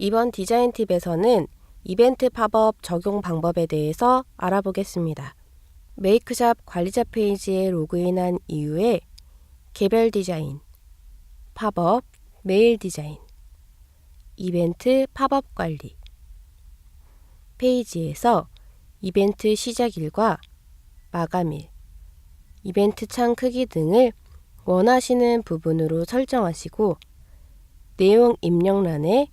이번 디자인 팁에서는 이벤트 팝업 적용 방법에 대해서 알아보겠습니다. 메이크샵 관리자 페이지에 로그인한 이후에 개별 디자인, 팝업, 메일 디자인, 이벤트 팝업 관리 페이지에서 이벤트 시작일과 마감일, 이벤트 창 크기 등을 원하시는 부분으로 설정하시고 내용 입력란에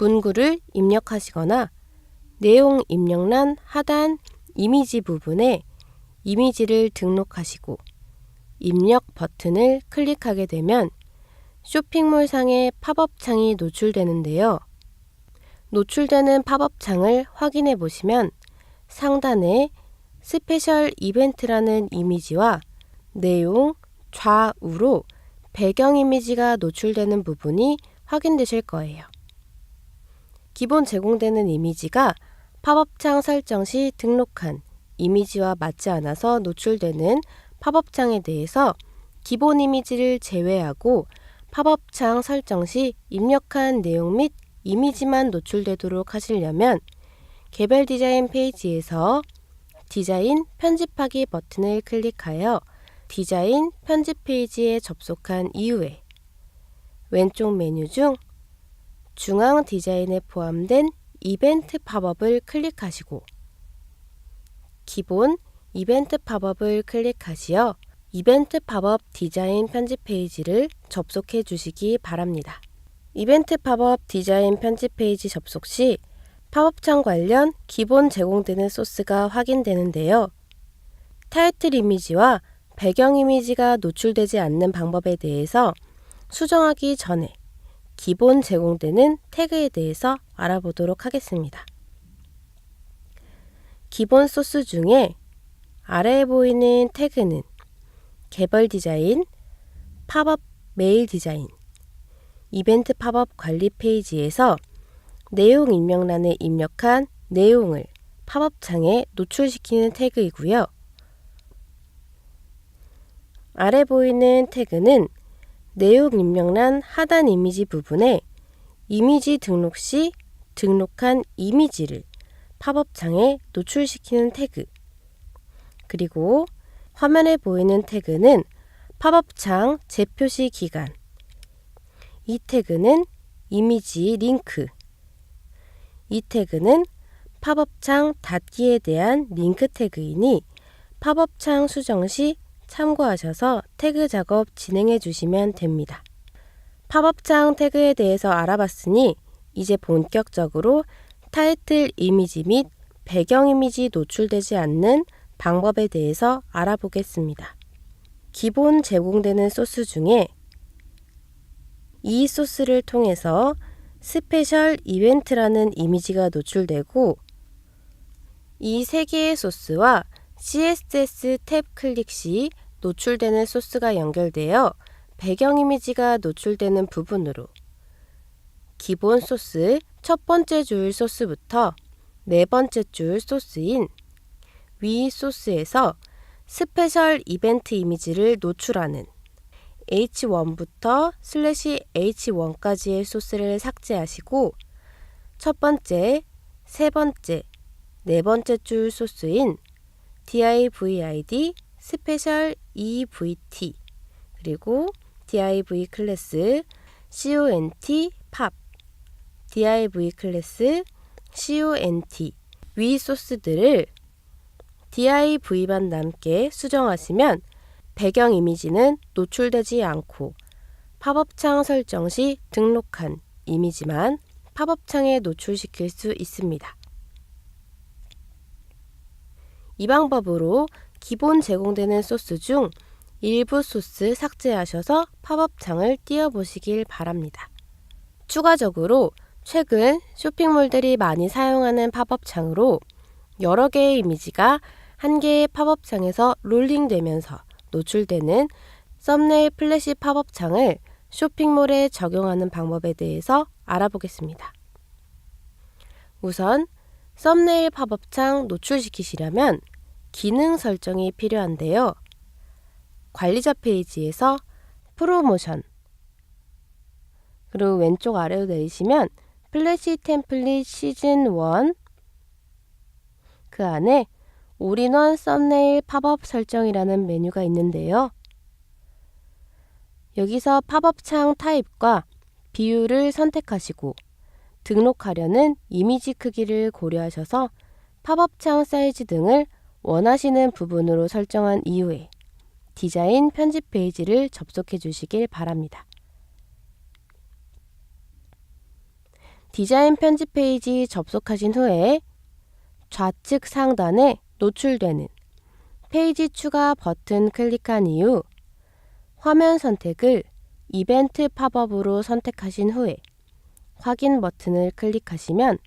문구를 입력하시거나 내용 입력란 하단 이미지 부분에 이미지를 등록하시고 입력 버튼을 클릭하게 되면 쇼핑몰 상의 팝업 창이 노출되는데요. 노출되는 팝업 창을 확인해 보시면 상단에 스페셜 이벤트라는 이미지와 내용 좌우로 배경 이미지가 노출되는 부분이 확인되실 거예요. 기본 제공되는 이미지가 팝업창 설정 시 등록한 이미지와 맞지 않아서 노출되는 팝업창에 대해서 기본 이미지를 제외하고 팝업창 설정 시 입력한 내용 및 이미지만 노출되도록 하시려면 개별 디자인 페이지에서 디자인 편집하기 버튼을 클릭하여 디자인 편집 페이지에 접속한 이후에 왼쪽 메뉴 중 중앙 디자인에 포함된 이벤트 팝업을 클릭하시고 기본 이벤트 팝업을 클릭하시어 이벤트 팝업 디자인 편집 페이지를 접속해 주시기 바랍니다. 이벤트 팝업 디자인 편집 페이지 접속 시 팝업창 관련 기본 제공되는 소스가 확인되는데요. 타이틀 이미지와 배경 이미지가 노출되지 않는 방법에 대해서 수정하기 전에 기본 제공되는 태그에 대해서 알아보도록 하겠습니다. 기본 소스 중에 아래에 보이는 태그는 개별 디자인, 팝업 메일 디자인, 이벤트 팝업 관리 페이지에서 내용 입력란에 입력한 내용을 팝업창에 노출시키는 태그이고요. 아래 보이는 태그는 내용 입력란 하단 이미지 부분에 이미지 등록 시 등록한 이미지를 팝업창에 노출시키는 태그. 그리고 화면에 보이는 태그는 팝업창 재표시 기간. 이 태그는 이미지 링크. 이 태그는 팝업창 닫기에 대한 링크 태그이니 팝업창 수정 시 참고하셔서 태그 작업 진행해 주시면 됩니다. 팝업창 태그에 대해서 알아봤으니 이제 본격적으로 타이틀 이미지 및 배경 이미지 노출되지 않는 방법에 대해서 알아보겠습니다. 기본 제공되는 소스 중에 이 소스를 통해서 스페셜 이벤트라는 이미지가 노출되고 이 세 개의 소스와 CSS 탭 클릭 시 노출되는 소스가 연결되어 배경 이미지가 노출되는 부분으로 기본 소스 첫 번째 줄 소스부터 네 번째 줄 소스인 위 소스에서 스페셜 이벤트 이미지를 노출하는 H1부터 슬래시 H1까지의 소스를 삭제하시고 첫 번째, 세 번째, 네 번째 줄 소스인 divid 스페셜 evt 그리고 div 클래스 cont 팝 div 클래스 cont 위 소스들을 div만 남게 수정하시면 배경 이미지는 노출되지 않고 팝업창 설정 시 등록한 이미지만 팝업창에 노출시킬 수 있습니다. 이 방법으로 기본 제공되는 소스 중 일부 소스 삭제하셔서 팝업창을 띄워보시길 바랍니다. 추가적으로 최근 쇼핑몰들이 많이 사용하는 팝업창으로 여러 개의 이미지가 한 개의 팝업창에서 롤링되면서 노출되는 썸네일 플래시 팝업창을 쇼핑몰에 적용하는 방법에 대해서 알아보겠습니다. 우선 썸네일 팝업창 노출시키시려면 기능 설정이 필요한데요. 관리자 페이지에서 프로모션 그리고 왼쪽 아래로 내리시면 플래시 템플릿 시즌 1. 그 안에 올인원 썸네일 팝업 설정이라는 메뉴가 있는데요. 여기서 팝업 창 타입과 비율을 선택하시고 등록하려는 이미지 크기를 고려하셔서 팝업 창 사이즈 등을 원하시는 부분으로 설정한 이후에 디자인 편집 페이지를 접속해 주시길 바랍니다. 디자인 편집 페이지 접속하신 후에 좌측 상단에 노출되는 페이지 추가 버튼 클릭한 이후 화면 선택을 이벤트 팝업으로 선택하신 후에 확인 버튼을 클릭하시면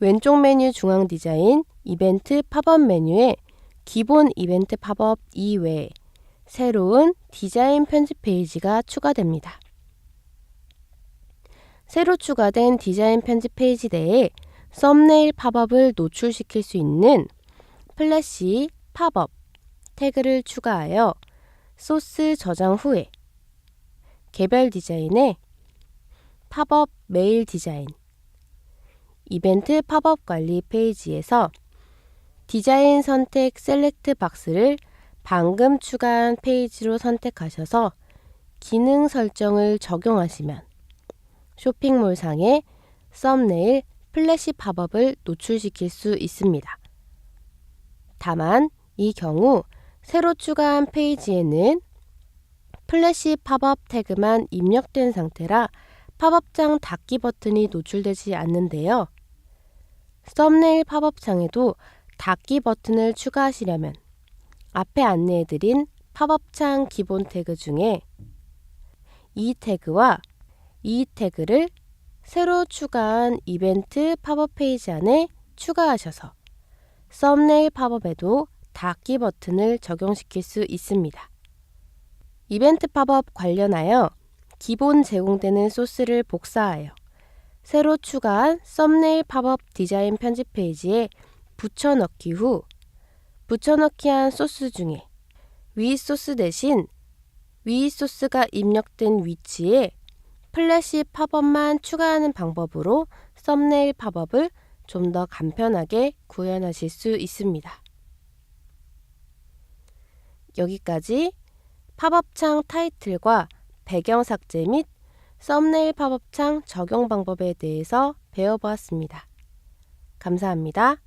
왼쪽 메뉴 중앙 디자인 이벤트 팝업 메뉴에 기본 이벤트 팝업 이외에 새로운 디자인 편집 페이지가 추가됩니다. 새로 추가된 디자인 편집 페이지 내에 썸네일 팝업을 노출시킬 수 있는 플래시 팝업 태그를 추가하여 소스 저장 후에 개별 디자인에 팝업 메일 디자인 이벤트 팝업 관리 페이지에서 디자인 선택 셀렉트 박스를 방금 추가한 페이지로 선택하셔서 기능 설정을 적용하시면 쇼핑몰 상에 썸네일 플래시 팝업을 노출시킬 수 있습니다. 다만 이 경우 새로 추가한 페이지에는 플래시 팝업 태그만 입력된 상태라 팝업창 닫기 버튼이 노출되지 않는데요. 썸네일 팝업창에도 닫기 버튼을 추가하시려면 앞에 안내해드린 팝업창 기본 태그 중에 이 태그와 이 태그를 새로 추가한 이벤트 팝업 페이지 안에 추가하셔서 썸네일 팝업에도 닫기 버튼을 적용시킬 수 있습니다. 이벤트 팝업 관련하여 기본 제공되는 소스를 복사하여 새로 추가한 썸네일 팝업 디자인 편집 페이지에 붙여넣기 후 붙여넣기 한 소스 중에 위 소스 대신 위 소스가 입력된 위치에 플래시 팝업만 추가하는 방법으로 썸네일 팝업을 좀 더 간편하게 구현하실 수 있습니다. 여기까지 팝업창 타이틀과 배경 삭제 및 썸네일 팝업창 적용 방법에 대해서 배워보았습니다. 감사합니다.